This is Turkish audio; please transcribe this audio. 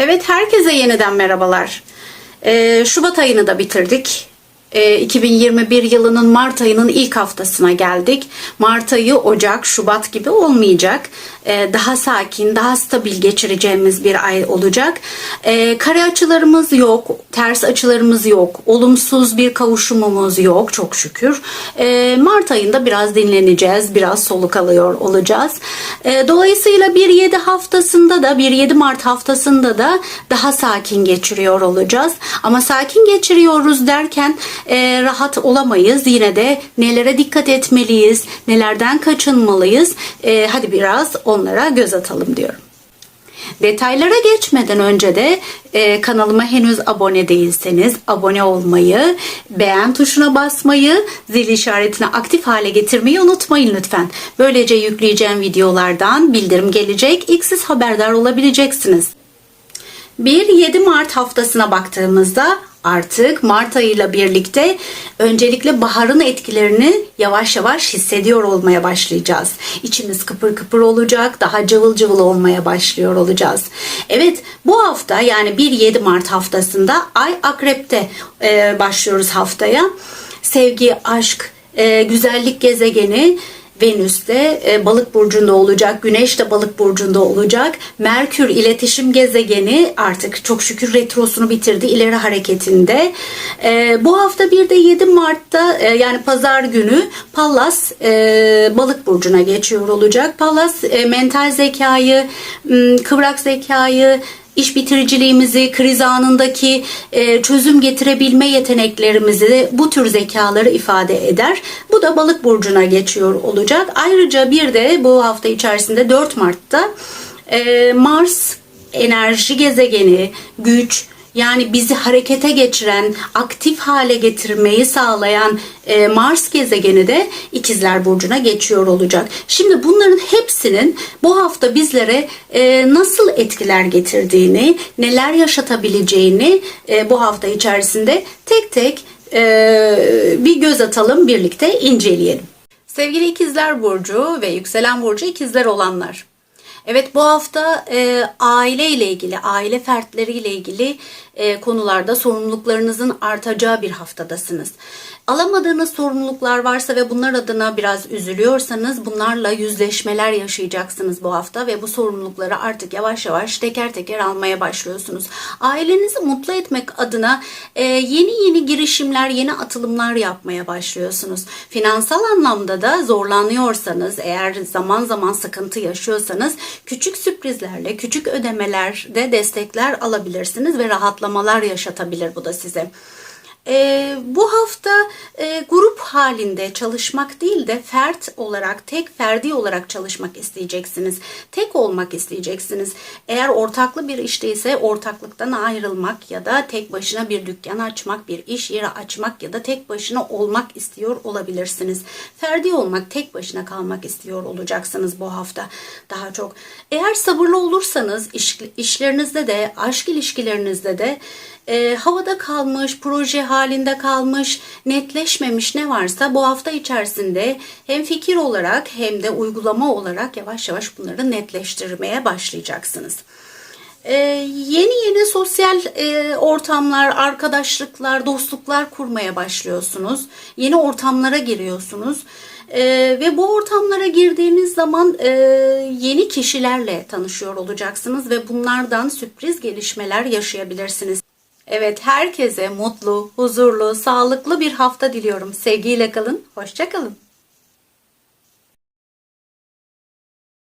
Evet herkese yeniden merhabalar. Ee, Şubat ayını da bitirdik. Ee, 2021 yılının Mart ayının ilk haftasına geldik. Mart ayı Ocak, Şubat gibi olmayacak. Ee, daha sakin, daha stabil geçireceğimiz bir ay olacak. Ee, kare açılarımız yok, ters açılarımız yok, olumsuz bir kavuşumumuz yok çok şükür. Ee, Mart ayında biraz dinleneceğiz, biraz soluk alıyor olacağız. Ee, dolayısıyla 1-7 haftasında da 1-7 Mart haftasında da daha sakin geçiriyor olacağız. Ama sakin geçiriyoruz derken e, rahat olamayız. Yine de nelere dikkat etmeliyiz, nelerden kaçınmalıyız. E, hadi biraz onlara göz atalım diyorum. Detaylara geçmeden önce de e, kanalıma henüz abone değilseniz abone olmayı, beğen tuşuna basmayı, zil işaretini aktif hale getirmeyi unutmayın lütfen. Böylece yükleyeceğim videolardan bildirim gelecek, ilk siz haberdar olabileceksiniz. 1-7 Mart haftasına baktığımızda artık Mart ayıyla birlikte öncelikle baharın etkilerini yavaş yavaş hissediyor olmaya başlayacağız. İçimiz kıpır kıpır olacak, daha cıvıl cıvıl olmaya başlıyor olacağız. Evet bu hafta yani 1-7 Mart haftasında Ay Akrep'te e, başlıyoruz haftaya. Sevgi, aşk, e, güzellik gezegeni Venüs de e, balık burcunda olacak. Güneş de balık burcunda olacak. Merkür iletişim gezegeni artık çok şükür retrosunu bitirdi. ileri hareketinde. E, bu hafta bir de 7 Mart'ta e, yani pazar günü Pallas e, balık burcuna geçiyor olacak. Pallas e, mental zekayı, kıvrak zekayı, iş bitiriciliğimizi, kriz anındaki e, çözüm getirebilme yeteneklerimizi bu tür zekaları ifade eder. Bu da balık burcuna geçiyor olacak. Ayrıca bir de bu hafta içerisinde 4 Mart'ta e, Mars enerji gezegeni, güç, yani bizi harekete geçiren, aktif hale getirmeyi sağlayan e, Mars gezegeni de İkizler Burcu'na geçiyor olacak. Şimdi bunların hepsinin bu hafta bizlere e, nasıl etkiler getirdiğini, neler yaşatabileceğini e, bu hafta içerisinde tek tek e, bir göz atalım, birlikte inceleyelim. Sevgili İkizler Burcu ve Yükselen Burcu İkizler olanlar. Evet bu hafta e, aile ile ilgili, aile fertleri ile ilgili e, konularda sorumluluklarınızın artacağı bir haftadasınız. Alamadığınız sorumluluklar varsa ve bunlar adına biraz üzülüyorsanız bunlarla yüzleşmeler yaşayacaksınız bu hafta ve bu sorumlulukları artık yavaş yavaş teker teker almaya başlıyorsunuz. Ailenizi mutlu etmek adına e, yeni yeni girişimler, yeni atılımlar yapmaya başlıyorsunuz. Finansal anlamda da zorlanıyorsanız, eğer zaman zaman sıkıntı yaşıyorsanız küçük sürprizlerle, küçük ödemelerde destekler alabilirsiniz ve rahatlamalar yaşatabilir bu da size. E, bu hafta e, grup halinde çalışmak değil de fert olarak, tek ferdi olarak çalışmak isteyeceksiniz. Tek olmak isteyeceksiniz. Eğer ortaklı bir işte ise ortaklıktan ayrılmak ya da tek başına bir dükkan açmak, bir iş yeri açmak ya da tek başına olmak istiyor olabilirsiniz. Ferdi olmak, tek başına kalmak istiyor olacaksınız bu hafta daha çok. Eğer sabırlı olursanız iş, işlerinizde de, aşk ilişkilerinizde de e, havada kalmış, proje halinde kalmış, netleşmemiş ne varsa bu hafta içerisinde hem fikir olarak hem de uygulama olarak yavaş yavaş bunları netleştirmeye başlayacaksınız. Ee, yeni yeni sosyal e, ortamlar, arkadaşlıklar, dostluklar kurmaya başlıyorsunuz. Yeni ortamlara giriyorsunuz. Ee, ve bu ortamlara girdiğiniz zaman e, yeni kişilerle tanışıyor olacaksınız ve bunlardan sürpriz gelişmeler yaşayabilirsiniz. Evet herkese mutlu, huzurlu, sağlıklı bir hafta diliyorum. Sevgiyle kalın, hoşça kalın.